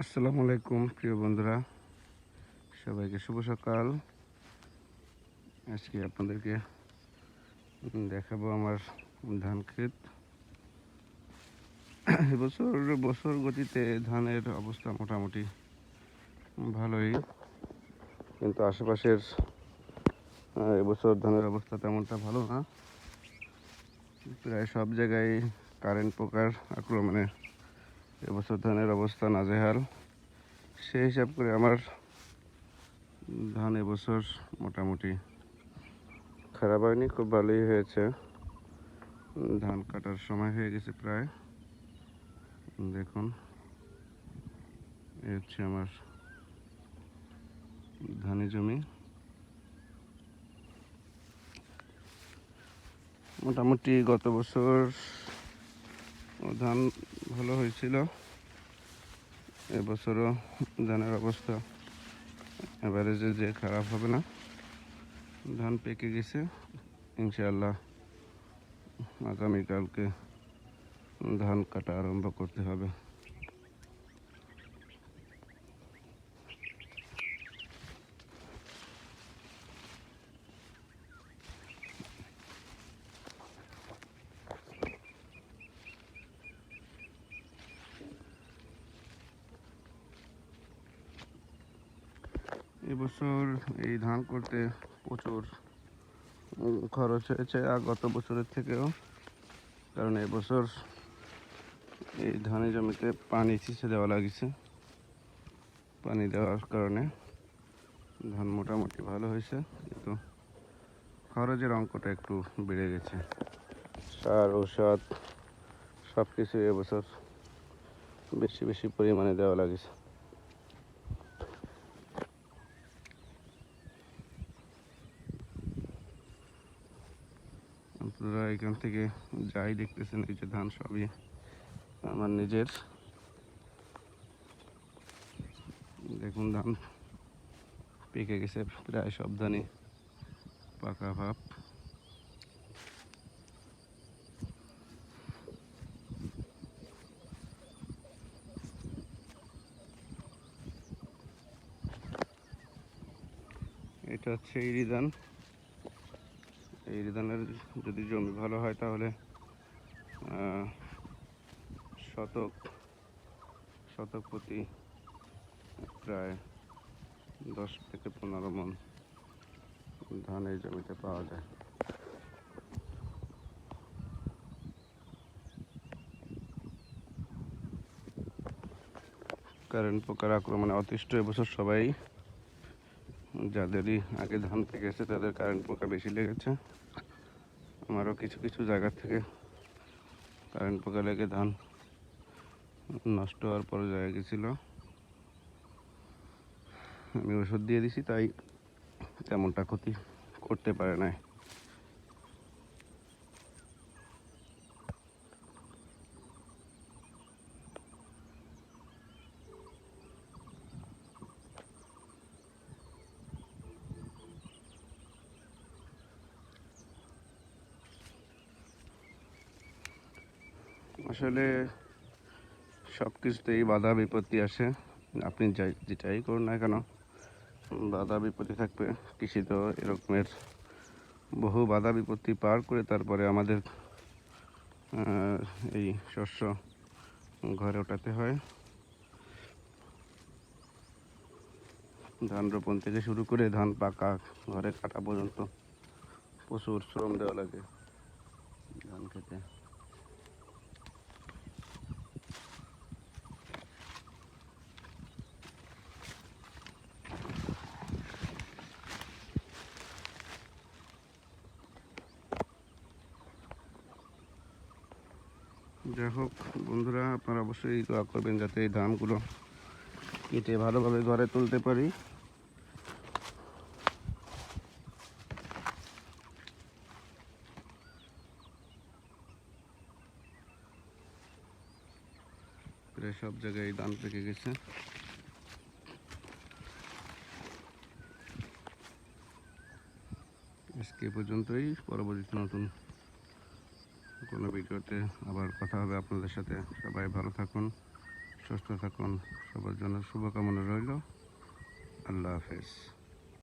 আসসালামু আলাইকুম, প্রিয় বন্ধুরা। সবাইকে শুভ সকাল। আজকে আপনাদেরকে দেখাবো আমার ধান ক্ষেত। এবছর বছর গতিতে ধানের অবস্থা মোটামুটি ভালোই, কিন্তু আশেপাশের এবছর ধানের অবস্থা তেমনটা ভালো না। প্রায় সব জায়গায় কারেন্ট পোকার আক্রমণে এবছর ধানের অবস্থা নাজেহাল। সেই হিসাব করে আমার ধান এবছর মোটামুটি খারাপ হয়নি, খুব ভালোই হয়েছে। ধান কাটার সময় হয়ে গেছে প্রায়। দেখুন, এই হচ্ছে আমার ধানি জমি। মোটামুটি গত বছর ধান ভালো হয়েছিল। এবছরও ধানের অবস্থা এবারে যে যে খারাপ হবে না। ধান পেকে গেছে, ইনশাআল্লাহ আগামীকালকে ধান কাটা আরম্ভ করতে হবে। এবছর এই ধান করতে প্রচুর খরচ হয়েছে, আর গত বছরের থেকেও। কারণ এবছর এই ধানের জমিতে পানি ছিঁচে দেওয়া লাগিছে। পানি দেওয়ার কারণে ধান মোটামুটি ভালো হয়েছে, কিন্তু খরচের অঙ্কটা একটু বেড়ে গেছে। সার, ঔষধ সব কিছু এবছর বেশি বেশি পরিমাণে দেওয়া লাগিছে। আপনারা এখান থেকে যাই দেখতেছেন, এই যে ধান সবই আমার নিজের। দেখুন ধান পেকে গেছে প্রায় সব ধানই পাকা ভাব। এটা হচ্ছে ইরি ধান। এই ধানের যদি জমি ভালো হয় তাহলে শতক শতক প্রতি প্রায় দশ থেকে পনেরো মন ধান এই জমিতে পাওয়া যায়। কারেন্ট পোকার আক্রমণে অতিষ্ঠ এবছর সবাই যাদেরই আগে ধান পেকেছে তাদের কারেন্ট পোকা বেশি লেগেছে। আমারও কিছু কিছু জায়গা থেকে কারেন্ট পোকা লেগে ধান নষ্ট হওয়ার পর্যায়ে গেছিল। আমি ওষুধ দিয়ে দিছি, তাই তেমনটা ক্ষতি করতে পারে নাই। আসলে সব কিছুতেই বাধা বিপত্তি আসে। আপনি যাই, যেটাই করুন না কেন, বাধা বিপত্তি থাকবে। কৃষি তো এরকমের বহু বাধা বিপত্তি পার করে তারপরে আমাদের এই শস্য ঘরে ওঠাতে হয়। ধান রোপণ থেকে শুরু করে ধান পাকা ঘরে কাটা পর্যন্ত প্রচুর শ্রম দেওয়া লাগে ধান খেতে। যাই হোক, বন্ধুরা, আপনারা অবশ্যই দোয়া করবেন যাতে এই ধানগুলো কেটে ভালোভাবে ঘরে তুলতে পারি। প্রায় সব জায়গায় ধান পেকে গেছে। আজকে পর্যন্তই, পরবর্তীতে নতুন কোনো ভিডিওতে আবার কথা হবে আপনাদের সাথে। সবাই ভালো থাকুন, সুস্থ থাকুন, সবার জন্য শুভকামনা রইল। আল্লাহ হাফেজ।